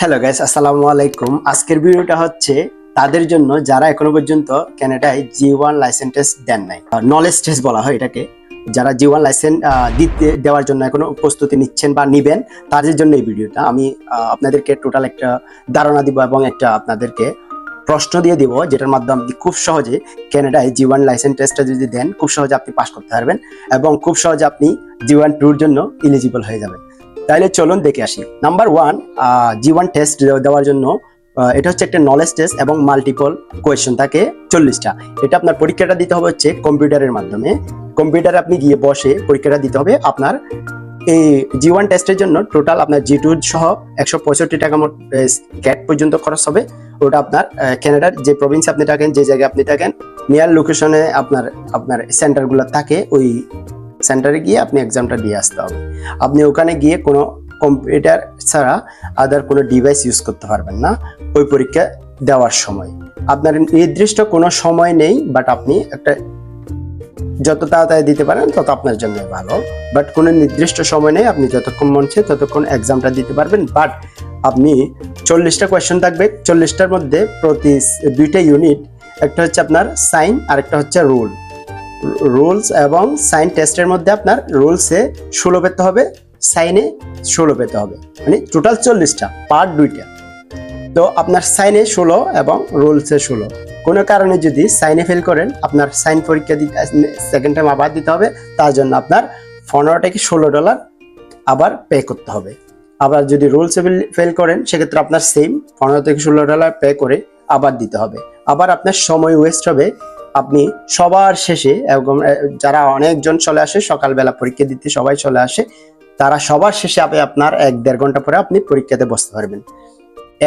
Hello guys আসসালামু আলাইকুম। আজকের ভিডিওটা হচ্ছে তাদের জন্য যারা এখনও পর্যন্ত ক্যানাডায় জি ওয়ান লাইসেন্স টেস্ট দেন নাই নলেজ টেস্ট বলা হয় এটাকে, যারা জি ওয়ান লাইসেন্স দিতে, দেওয়ার জন্য এখনও প্রস্তুতি নিচ্ছেন বা নিবেন, তাদের জন্য এই ভিডিওটা আমি আপনাদেরকে টোটাল একটা ধারণা দিব এবং একটা আপনাদেরকে প্রশ্ন দিয়ে দিব, যেটার মাধ্যমে আপনি খুব সহজে ক্যানাডায় জি ওয়ান লাইসেন্স টেস্টটা যদি দেন, খুব সহজে আপনি পাস করতে পারবেন এবং খুব সহজে আপনি জি ওয়ান টুর জন্য এলিজিবল হয়ে যাবেন। তাহলে চলুন দেখে আসি। Number one G one test দেওয়ার জন্য এটা হচ্ছে একটা নলেজ টেস্ট এবং মাল্টিপল কোয়েশ্চেন থাকে চল্লিশটা। এটা আপনার পরীক্ষাটা দিতে হবে হচ্ছে কম্পিউটারের মাধ্যমে। কম্পিউটারে আপনি গিয়ে বসে পরীক্ষাটা দিতে হবে আপনার। এই জি ওয়ান টেস্টের জন্য টোটাল আপনার জি টু সহ একশো পঁয়ষট্টি টাকা মোট ক্যাট পর্যন্ত খরচ হবে। ওটা আপনার আহ, কানাডার যে প্রভিন্সে আপনি থাকেন যে জায়গায় আপনি থাকেন নিয়ার লোকেশনে আপনার আপনার সেন্টারগুলো থাকে ওই সেন্টারে গিয়ে আপনি এক্সামটা দিয়ে আসতে হবে। আপনি ওখানে গিয়ে কোনো কম্পিউটার ছাড়া আদার কোনো ডিভাইস ইউজ করতে পারবেন না ওই পরীক্ষা দেওয়ার সময়। আপনার নির্দিষ্ট কোনো সময় নেই বাট আপনি একটা যত তাড়াতাড়ি দিতে পারেন, তত আপনার জন্য ভালো। বাট কোনো নির্দিষ্ট সময় নেই, আপনি যতক্ষণ মন চায় ততক্ষণ এক্সামটা দিতে পারবেন। বাট আপনি চল্লিশটা কোয়েশ্চেন থাকবে। চল্লিশটার মধ্যে প্রতি দুইটা ইউনিট একটা হচ্ছে আপনার সাইন আর একটা হচ্ছে রুল রুলস এবং সাইন টেস্টের মধ্যে আপনার রুলসে ষোলো পেতে হবে, সাইনে ষোলো পেতে হবে। মানে টোটাল চল্লিশটা, পার্ট দুইটা। তো আপনার সাইনে ষোলো এবং রুলসে ষোলো। কোনো কারণে যদি সাইনে ফেল করেন, আপনার সাইন পরীক্ষা দিতে সেকেন্ড টাইম আবার দিতে হবে, তার জন্য আপনার পনেরো থেকে ষোলো ডলার আবার পে করতে হবে। আবার যদি রুলসে ফেল করেন, সেক্ষেত্রে আপনার সেম পনেরো থেকে ষোলো ডলার পে করে আবার দিতে হবে। আবার আপনার সময় ওয়েস্ট হবে আপনি সবার শেষে যারা অনেকজন চলে আসে, সকালবেলা পরীক্ষা দিতে সবাই চলে আসে, তারা সবার শেষে আপনি আপনার এক দেড় ঘণ্টা পরে আপনি পরীক্ষাতে বসতে পারবেন।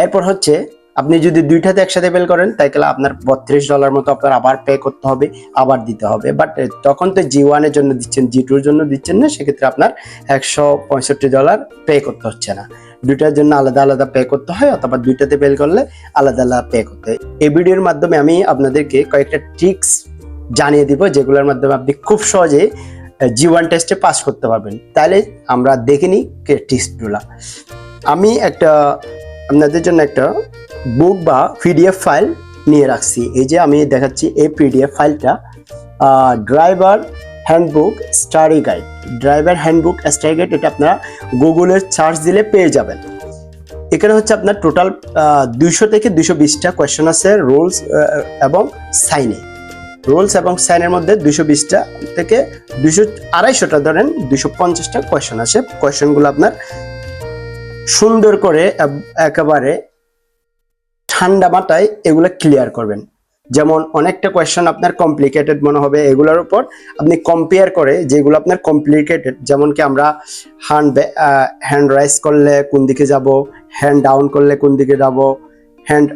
এরপর হচ্ছে, আপনি যদি দুইটাতে একসাথে বেল করেন, তাই গেলে আপনার বত্রিশ ডলার মতো আপনার আবার পে করতে হবে, আবার দিতে হবে। বাট তখন তো জি ওয়ানের জন্য দিচ্ছেন জি টুর জন্য দিচ্ছেন না, সেক্ষেত্রে আপনার একশো পঁয়ষট্টি ডলার পে করতে হচ্ছে না। দুইটার জন্য আলাদা আলাদা পে করতে হয় অথবা দুইটাতে ফেল করলে আলাদা আলাদা পে করতে হয়। এই ভিডিওর মাধ্যমে আমি আপনাদেরকে কয়েকটা ট্রিক্স জানিয়ে দিব, যেগুলোর মাধ্যমে আপনি খুব সহজে জি ওয়ান টেস্টে পাস করতে পারবেন। তাহলে আমরা দেখে নিই টিপসগুলো আমি একটা, আপনাদের জন্য একটা বুক বা পিডিএফ ফাইল নিয়ে রাখছি। এই যে আমি দেখাচ্ছি এই পিডিএফ ফাইলটা driver handbook study guide driver handbook study guide এটা আপনারা গুগলে সার্চ দিলে পেয়ে যাবেন। এখানে হচ্ছে আপনার টোটাল দুইশো থেকে দুইশো বিশটা কোয়েশ্চেন আছে রোলস এবং সাইনে রোলস এবং সাইনের মধ্যে দুইশো বিশটা থেকে দুইশো আড়াইশোটা ধরেন দুইশো পঞ্চাশটা কোয়েশ্চেন আছে। কোয়েশ্চেনগুলো আপনার সুন্দর করে একেবারে ঠান্ডা মাথায় এগুলো ক্লিয়ার করবেন। যেমন অনেকটা কোয়েশ্চেন আপনার কমপ্লিকেটেড মনে হবে এগুলোর উপর। আপনি কম্পেয়ার করে যেগুলো আপনার কমপ্লিকেটেড যেমন কি আমরা হ্যান্ড হ্যান্ড রাইজ করলে কোন দিকে যাব হ্যান্ড ডাউন করলে কোন দিকে যাব হ্যান্ড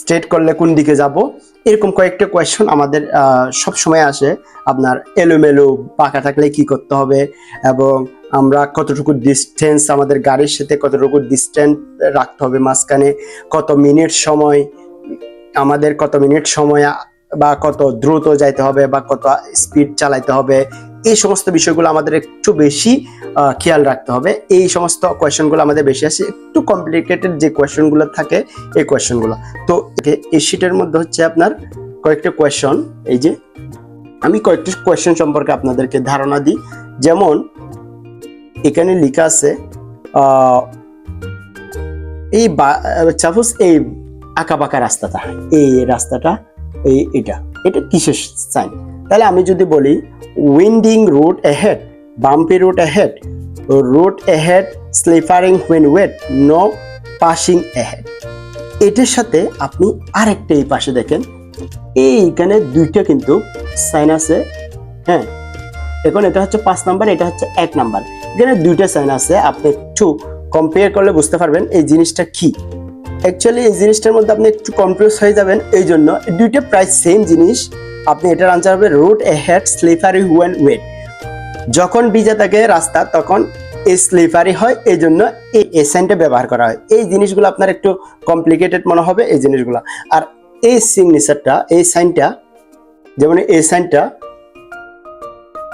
স্ট্রেট করলে কোন দিকে যাব, এরকম কয়েকটা কোয়েশ্চন আমাদের সব সময় আসে। আপনার এলোমেলো পাকা থাকলে কি করতে হবে এবং আমরা কতটুকু ডিস্টেন্স আমাদের গাড়ির সাথে কতটুকু ডিস্টেন্স রাখতে হবে মাঝখানে, কত মিনিট সময় আমাদের কত মিনিট সময়, বা কত দ্রুত যাইতে হবে, বা কত স্পিড চালাইতে হবে, এই সমস্ত বিষয়গুলো আমাদের একটু বেশি খেয়াল রাখতে হবে। এই সমস্ত কোয়েশ্চেনগুলো আমাদের বেশি আসে একটু কমপ্লিকেটেড যে কোয়েশ্চেনগুলো থাকে, এই কোয়েশ্চেনগুলো তো এই শিটের মধ্যে হচ্ছে আপনার কয়েকটা কোয়েশ্চন এই যে, আমি কয়েকটি কোয়েশ্চেন সম্পর্কে আপনাদেরকে ধারণা দিই। যেমন, এখানে লেখা আছে এই সাপোজ এই আঁকা বাঁকা রাস্তাটা, এই রাস্তাটা, এই এটা এটা কিসের সাইন তাহলে আমি যদি বলি winding road ahead bumpy route ahead road ahead slippering when wet no passing ahead এটার সাথে আপনি আরেকটা এই পাশে দেখেন, এইখানে দুইটা কিন্তু সাইন আছে হ্যাঁ? এখন এটা হচ্ছে পাঁচ নাম্বার, এটা হচ্ছে এক নাম্বার। এখানে দুইটা সাইন আছে, আপনি একটু কম্পেয়ার করলে বুঝতে পারবেন এই জিনিসটা কি। অ্যাকচুয়ালি এই জিনিসটার মধ্যে আপনি একটু কনফিউজ হয়ে যাবেন, এই জন্য দুইটা প্রায় সেম জিনিস। আপনি এটার আনসার হবে route ahead slippery when wet যখন ভিজে থাকে রাস্তা, তখন এই স্লিপারি হয়, এই জন্য এই এসেন্টে ব্যবহার করা হয়। এই জিনিসগুলো আপনার একটু কমপ্লিকেটেড মনে হবে, এই জিনিসগুলো। আর এই সিগনেচারটা এই সাইনটা যেমন এই সাইনটা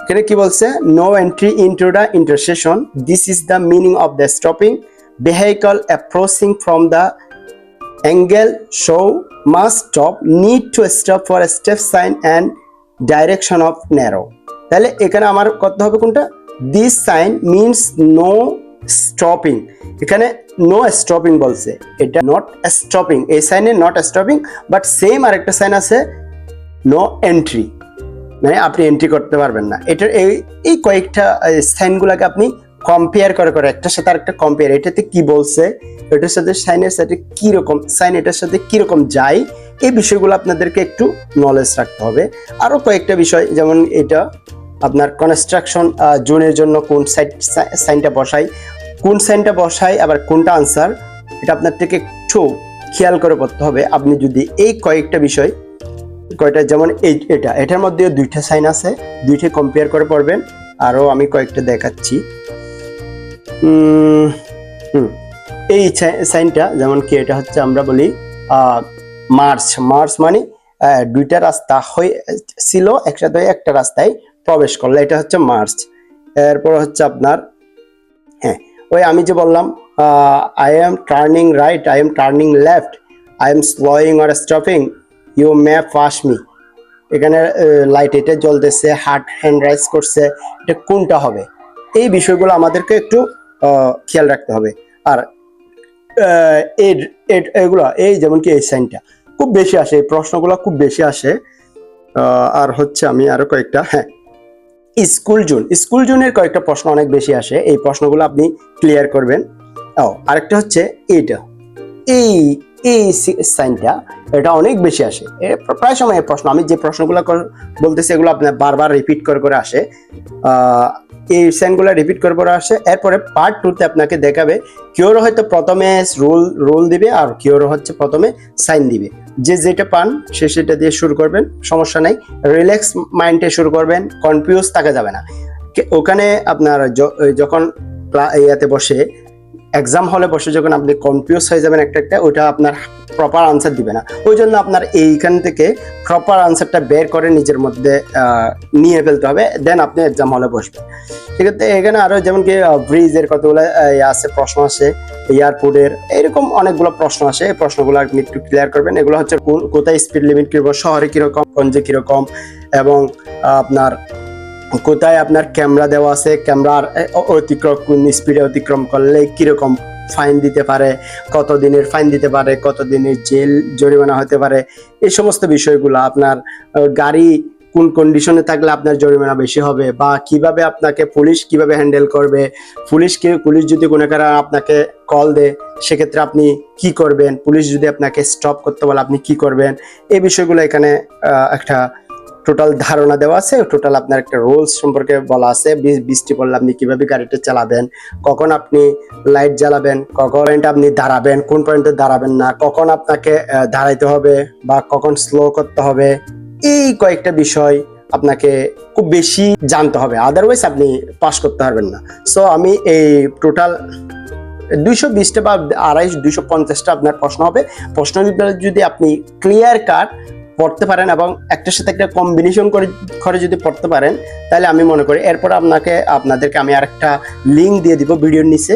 এখানে কি বলছে? No entry into the intersection this is the meaning of the stopping vehicle approaching from the angle, show must stop need to stop for a step sign and direction of narrow. তাহলে এখানে আমার করতে হবে কোনটা? This sign means no stopping এখানে no stopping বলছে। এটা not stopping এই সাইনে নট স্টপিং বাট সেম আরেকটা সাইন আছে নো এন্ট্রি মানে আপনি এন্ট্রি করতে পারবেন না। এটার এই এই কয়েকটা সাইনগুলোকে আপনি কম্পেয়ার করে করে, একটার সাথে আরেকটা কম্পেয়ার এটাতে কি বলছে, এটার সাথে সাইনের সাথে কি রকম সাইন এটার সাথে কি রকম যায়, এই বিষয়গুলো আপনাদেরকে একটু নলেজ রাখতে হবে। আরও কয়েকটা বিষয়, যেমন এটা, আপনার কনস্ট্রাকশন জোনের জন্য কোন সাইড সাইনটা বসাই, কোন সাইনটা বসাই, আবার কোনটা আনসার এটা আপনার থেকে একটু খেয়াল করে পড়তে হবে। আপনি যদি এই কয়েকটা বিষয়, কয়টা, যেমন এই, এটা, এটার মধ্যে দুইটা সাইন আছে, দুইটা কম্পেয়ার করে পড়বেন। আরও আমি কয়েকটা দেখাচ্ছি। এই সাইনটা যেমন কি, এটা হচ্ছে আমরা বলি মার্চ। মার্চ মানে দুইটা রাস্তা হয়ে ছিল, একসাথে একটা রাস্তায় প্রবেশ করল। এটা হচ্ছে মার্চ। এরপর হচ্ছে আপনার হ্যাঁ ওই আমি যে বললাম I am turning right I am turning left I am slowing R stopping you may pass me এখানে লাইট এটা জ্বলতেছে হার্ট হ্যান্ড রাইজ করছে, এটা কোনটা হবে? এই বিষয়গুলো আমাদেরকে একটু খেয়াল রাখতে হবে। আর এর- এর- এগুলো, এই যেমন কি এই সাইনটা, খুব বেশি আসে, এই প্রশ্নগুলো খুব বেশি আসে। আর হচ্ছে আমি আরও কয়েকটা হ্যাঁ স্কুল জোন, স্কুল জোনের কয়েকটা প্রশ্ন অনেক বেশি আসে, এই প্রশ্নগুলো আপনি ক্লিয়ার করবেন। ও আরেকটা হচ্ছে এইটা, এই এই সাইনটা, এটা অনেক বেশি আসে প্রায় সময় প্রশ্ন, আমি যে প্রশ্নগুলো বলতেছি এগুলো আপনার বারবার রিপিট করে করে আসে। এই সাইনগুলো রিপিট করে পরে আসে। এরপরে পার্ট টুতে আপনাকে দেখাবে কিওর হয়তো প্রথমে রোল রোল দিবে আর কিওর হচ্ছে প্রথমে সাইন দিবে। যে যেটা পান, সে সেটা দিয়ে শুরু করবেন, সমস্যা নাই। রিল্যাক্স মাইন্ডে শুরু করবেন কনফিউজ থাকা যাবে না। ওখানে আপনার যখন ইয়াতে বসে এক্সাম হলে বসে যখন আপনি কনফিউজ হয়ে যাবেন একটা একটা ওটা আপনার প্রপার আনসার দিবে না। ওই জন্য আপনার এইখান থেকে প্রপার আনসারটা বের করে নিজের মধ্যে নিয়ে ফেলতে হবে। দেন আপনি এক্সাম হলে বসবেন। ঠিক আছে এখানে আরও যেমন কি ব্রিজের কতগুলো আছে, প্রশ্ন আছে এয়ারপোর্টের এরকম অনেকগুলো প্রশ্ন আসে। এই প্রশ্নগুলো আপনি একটু ক্লিয়ার করবেন। এগুলো হচ্ছে কোথায় স্পিড লিমিট কীরকম, শহরে কীরকম, গঞ্জে কীরকম, এবং আপনার কোথায় আপনার ক্যামেরা দেওয়া আছে? ক্যামেরার অতিক্রম, কোন স্পিডে অতিক্রম করলে কীরকম ফাইন দিতে পারে? কত দিনের ফাইন দিতে পারে? কত দিনের জেল, জরিমানা হতে পারে? এই সমস্ত বিষয়গুলো আপনার গাড়ি কোন কন্ডিশনে থাকলে আপনার জরিমানা বেশি হবে বা কীভাবে আপনাকে পুলিশ কীভাবে হ্যান্ডেল করবে? পুলিশ পুলিশকে পুলিশ যদি কোনো কারণে আপনাকে কল দেয়, সেক্ষেত্রে আপনি কি করবেন? পুলিশ যদি আপনাকে স্টপ করতে বলে আপনি কি করবেন? এই বিষয়গুলো এখানে একটা টোটাল ধারণা দেওয়া আছে টোটাল আপনার একটা রুলস সম্পর্কে বলা আছে বৃষ্টি পড়লে আপনি কীভাবে গাড়িটা চালাবেন, কখন আপনি লাইট জ্বালাবেন, কখন আপনি দাঁড়াবেন, কোন পয়েন্টে দাঁড়াবেন না, কখন আপনাকে দাঁড়াইতে হবে বা কখন স্লো করতে হবে, এই কয়েকটা বিষয় আপনাকে খুব বেশি জানতে হবে আদারওয়াইজ আপনি পাস করতে পারবেন না। সো আমি এই টোটাল দুইশো বিশটা বা আড়াইশ, দুইশো পঞ্চাশটা আপনার প্রশ্ন হবে। প্রশ্নগুলো যদি আপনি ক্লিয়ার কাট পড়তে পারেন এবং একটার সাথে একটা কম্বিনেশন করে করে যদি পড়তে পারেন, তাহলে আমি মনে করি এরপর আপনাকে, আপনাদেরকে আমি আর একটা লিঙ্ক দিয়ে দিব ভিডিওর নিচে।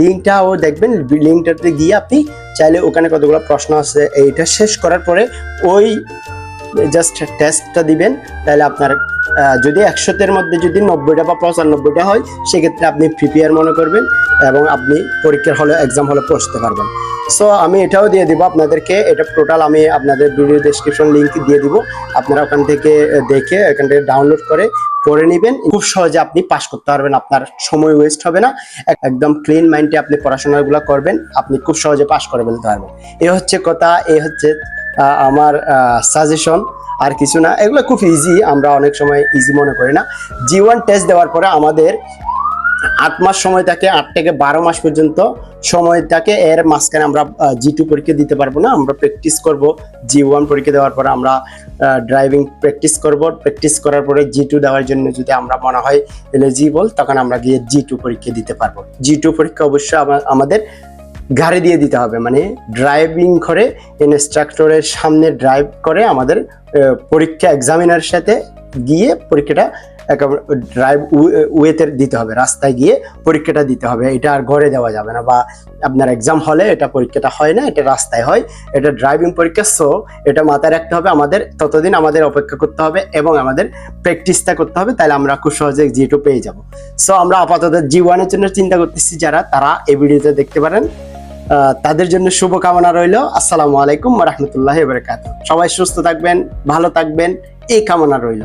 লিঙ্কটাও দেখবেন লিঙ্কটাতে গিয়ে আপনি চাইলে ওখানে কতগুলো প্রশ্ন আছে, এইটা শেষ করার পরে ওই জাস্ট টেস্টটা দিবেন, তাহলে আপনার যদি একশোতের মধ্যে যদি নব্বইটা বা পঁচানব্বইটা হয়, সেক্ষেত্রে আপনি প্রিপেয়ার মনে করবেন এবং আপনি পরীক্ষার হলে এক্সাম হলে পৌঁছতে পারবেন। সো আমি এটাও দিয়ে দিব আপনাদেরকে, এটা টোটাল আমি আপনাদের ভিডিও ডেসক্রিপশন লিঙ্ক দিয়ে দিব। আপনারা ওখান থেকে দেখে এখান থেকে ডাউনলোড করে, পড়ে নেবেন। খুব সহজে আপনি পাশ করতে পারবেন, আপনার সময় ওয়েস্ট হবে না। একদম ক্লিন মাইন্ডে আপনি পড়াশোনাগুলো করবেন, আপনি খুব সহজে পাশ করে ফেলতে পারবেন। এ হচ্ছে কথা, এ হচ্ছে আমার সাজেশন আর কিছু না। এগুলো খুব ইজি আমরা অনেক সময় ইজি মনে করি না। জি ওয়ান টেস্ট দেওয়ার পরে আমাদের আট মাস সময় থাকে, আট থেকে বারো মাস পর্যন্ত সময় থাকে। এর মাঝখানে আমরা জি টু পরীক্ষা দিতে পারব না। আমরা প্র্যাকটিস করব জি ওয়ান পরীক্ষা দেওয়ার পরে আমরা ড্রাইভিং প্র্যাকটিস করব। প্র্যাকটিস করার পরে জি টু দেওয়ার জন্য যদি আমরা মনে হয় এলিজিবল তখন আমরা গিয়ে জি টু পরীক্ষা দিতে পারব। জি টু পরীক্ষা অবশ্যই আমাদের গাড়ি দিয়ে দিতে হবে। মানে ড্রাইভিং করে ইনস্ট্রাক্টরের সামনে ড্রাইভ করে আমাদের পরীক্ষা এক্সামিনার সাথে গিয়ে পরীক্ষাটা ড্রাইভ ওয়েতে দিতে হবে। রাস্তায় গিয়ে পরীক্ষাটা দিতে হবে। এটা আর ঘরে দেওয়া যাবে না বা আপনার এক্সাম হলে এটা পরীক্ষাটা হয় না, এটা রাস্তায় হয়। এটা ড্রাইভিং পরীক্ষা সো এটা মাথায় রাখতে হবে আমাদের, ততদিন আমাদের অপেক্ষা করতে হবে এবং আমাদের প্র্যাকটিসটা করতে হবে, তাহলে আমরা খুব সহজে জি টু পেয়ে যাব। সো আমরা আপাতত জি ওয়ানের জন্য চিন্তা করতেছি যারা, তারা এই ভিডিওতে দেখতে পারেন। তাদের জন্য শুভকামনা রইল। আসসালামু আলাইকুম রহমতুল্লাহ বরকাত সবাই সুস্থ থাকবেন, ভালো থাকবেন, এই কামনা রইল।